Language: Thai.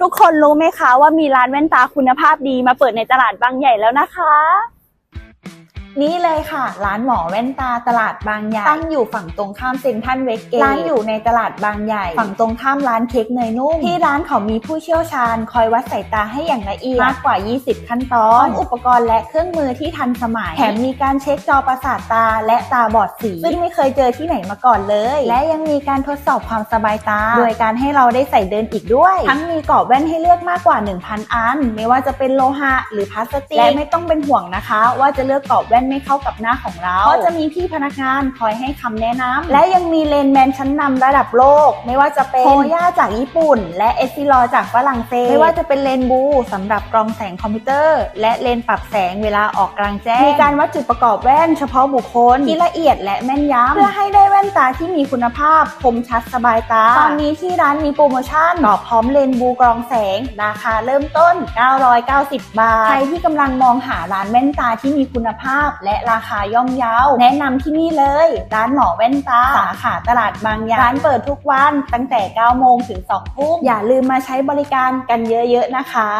ทุกคนรู้ไหมคะว่ามีร้านแว่นตาคุณภาพดีมาเปิดในตลาดบางใหญ่แล้วนะคะ นี่เลยค่ะ ร้านหมอแว่นตาตลาดบางใหญ่ตั้งอยู่ฝั่งตรงข้ามเซ็นทรัลเวสเกตร้านอยู่ในตลาดบางใหญ่ ฝั่งตรงข้ามร้านเค้กเนยนุ่ม ที่ร้านเขามีผู้เชี่ยวชาญ คอยวัดสายตาให้อย่างละเอียดมากกว่า 20 ขั้นตอนพร้อมอุปกรณ์และเครื่องมือที่ทันสมัย แถมมีการเช็คจอประสาทตาและตาบอดสี ซึ่งไม่เคยเจอที่ไหนมาก่อนเลย และยังมีการทดสอบความสบายตา โดยการให้เราได้ใส่เดินอีกด้วย ทั้งมีกรอบแว่นให้เลือกมากกว่า 1,000 อัน ไม่ว่าจะเป็นโลหะหรือพลาสติกและไม่ต้องเป็นห่วงนะคะ ว่าจะเลือกกรอบแว่นไม่เข้ากับหน้าของเราเพราะจะมีพี่พนักงานคอยให้คำแนะนำและยังมีเลนส์แมนชั้นนำระดับโลก ไม่ว่าจะเป็นโฮย่าจากญี่ปุ่น และเอซิลอจากฝรั่งเศส ไม่ว่าจะเป็นเลนส์บูสำหรับกรองแสงคอมพิวเตอร์ และเลนส์ปรับแสงเวลาออกกลางแจ้ง มีการวัดจุดประกอบแว่นเฉพาะบุคคลที่ละเอียดและแม่นยำเพื่อให้ได้แว่นตาที่มีคุณภาพคมชัดสบายตา ตอนนี้ที่ร้านมีโปรโมชั่นต่อพร้อมเลนส์บูกรองแสง ราคาเริ่มต้น 990 บาท ใครที่กำลังมองหาร้านแว่นตาที่มีคุณภาพและราคาย่อมเยา แนะนำที่นี่เลย ร้านหมอแว่นตาสาขาตลาดบางยาร้านเปิดทุกวันตั้งแต่ 9 โมงถึง 2 ทุ่มอย่าลืมมาใช้บริการกันเยอะๆนะคะ